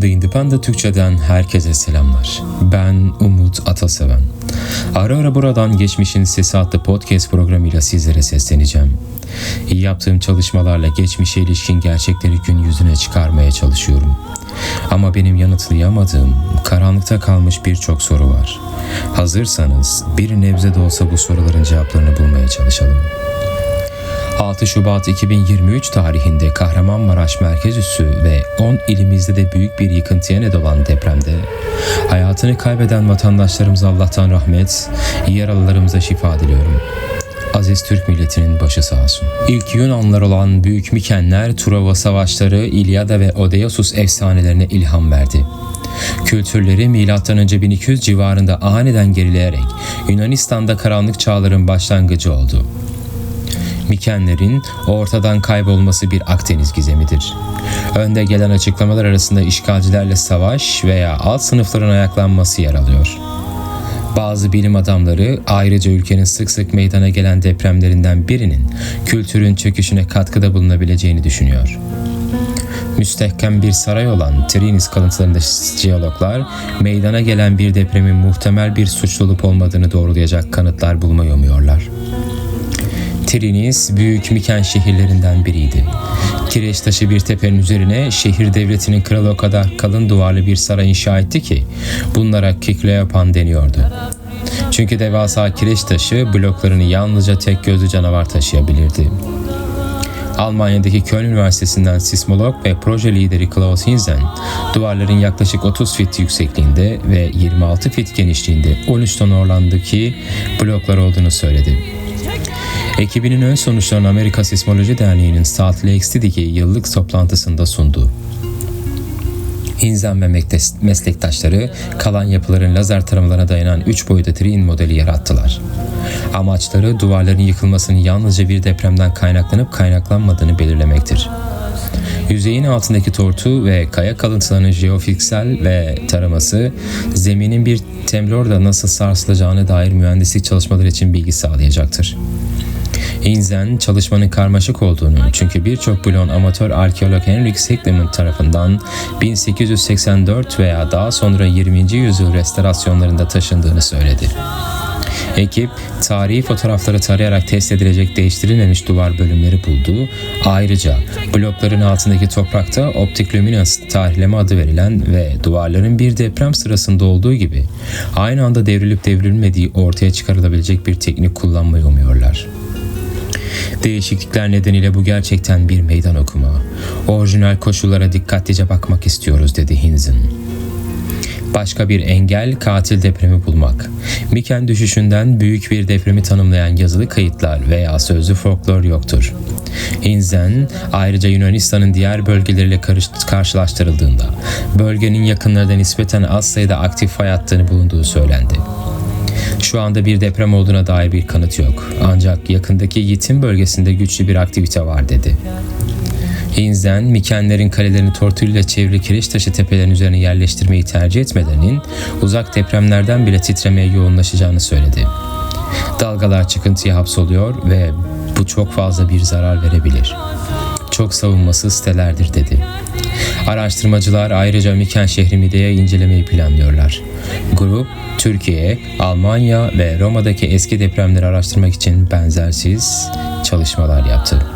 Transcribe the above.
The Independent Türkçe'den herkese selamlar. Ben Umut Ataseven. Ara ara buradan Geçmişin Sesi adlı podcast programıyla sizlere sesleneceğim. Yaptığım çalışmalarla geçmişe ilişkin gerçekleri gün yüzüne çıkarmaya çalışıyorum. Ama benim yanıtlayamadığım, karanlıkta kalmış birçok soru var. Hazırsanız bir nebze de olsa bu soruların cevaplarını bulmaya çalışalım. 6 Şubat 2023 tarihinde Kahramanmaraş merkez üssü ve 10 ilimizde de büyük bir yıkıntıya neden olan depremde hayatını kaybeden vatandaşlarımıza Allah'tan rahmet, yaralılarımıza şifa diliyorum. Aziz Türk milletinin başı sağ olsun. İlk Yunanlar olan Büyük Mikenler, Truva savaşları, İlyada ve Odysseus efsanelerine ilham verdi. Kültürleri M.Ö. 1200 civarında aniden gerileyerek Yunanistan'da karanlık çağların başlangıcı oldu. Mikenlerin ortadan kaybolması bir Akdeniz gizemidir. Önde gelen açıklamalar arasında işgalcilerle savaş veya alt sınıfların ayaklanması yer alıyor. Bazı bilim adamları ayrıca ülkenin sık sık meydana gelen depremlerinden birinin kültürün çöküşüne katkıda bulunabileceğini düşünüyor. Müstehkem bir saray olan Trinis kalıntılarında jeologlar meydana gelen bir depremin muhtemel bir suçlu olup olmadığını doğrulayacak kanıtlar bulmayı umuyorlar. Trinis büyük Miken şehirlerinden biriydi. Kireç taşı bir tepenin üzerine şehir devletinin kralı o kadar kalın duvarlı bir saray inşa etti ki bunlara Kikleopan deniyordu. Çünkü devasa kireç taşı bloklarını yalnızca tek gözlü canavar taşıyabilirdi. Almanya'daki Köln Üniversitesi'nden sismolog ve proje lideri Klaus Hinzen, duvarların yaklaşık 30 fit yüksekliğinde ve 26 fit genişliğinde 13 ton Orlando'daki bloklar olduğunu söyledi. Ekibinin ön sonuçlarını Amerika Sismoloji Derneği'nin Salt Lake City'deki yıllık toplantısında sundu. Hinzen ve meslektaşları kalan yapıların lazer taramalarına dayanan 3 boyutlu Triin modeli yarattılar. Amaçları duvarların yıkılmasının yalnızca bir depremden kaynaklanıp kaynaklanmadığını belirlemektir. Yüzeyin altındaki tortu ve kaya kalıntılarının jeofiziksel ve taraması zeminin bir temlorda nasıl sarsılacağına dair mühendislik çalışmaları için bilgi sağlayacaktır. Inzen çalışmanın karmaşık olduğunu çünkü birçok bloğun amatör arkeolog Henrik Sigmund tarafından 1884 veya daha sonra 20. yüzyıl restorasyonlarında taşındığını söyledi. Ekip, tarihi fotoğrafları tarayarak test edilecek değiştirilmemiş duvar bölümleri buldu. Ayrıca blokların altındaki toprakta optik luminance tarihleme adı verilen ve duvarların bir deprem sırasında olduğu gibi aynı anda devrilip devrilmediği ortaya çıkarılabilecek bir teknik kullanmayı umuyorlar. Değişiklikler nedeniyle bu gerçekten bir meydan okuma. Orijinal koşullara dikkatlice bakmak istiyoruz dedi Hinzen. Başka bir engel katil depremi bulmak. Miken düşüşünden büyük bir depremi tanımlayan yazılı kayıtlar veya sözlü folklor yoktur. Hinzen ayrıca Yunanistan'ın diğer bölgeleriyle karşılaştırıldığında bölgenin yakınlarında nispeten az sayıda aktif fay hattını bulunduğu söylendi. Şu anda bir deprem olduğuna dair bir kanıt yok. Ancak yakındaki Yitim bölgesinde güçlü bir aktivite var dedi. Hinzen, Mikenlerin kalelerini tortuyla çevrili kireç taşı tepelerin üzerine yerleştirmeyi tercih etmelerinin uzak depremlerden bile titremeye yoğunlaşacağını söyledi. Dalgalar çıkıntıya hapsoluyor ve bu çok fazla bir zarar verebilir. Çok savunmasız sitelerdir dedi. Araştırmacılar ayrıca Miken şehri Mide'ye incelemeyi planlıyorlar. Grup, Türkiye, Almanya ve Roma'daki eski depremleri araştırmak için benzersiz çalışmalar yaptı.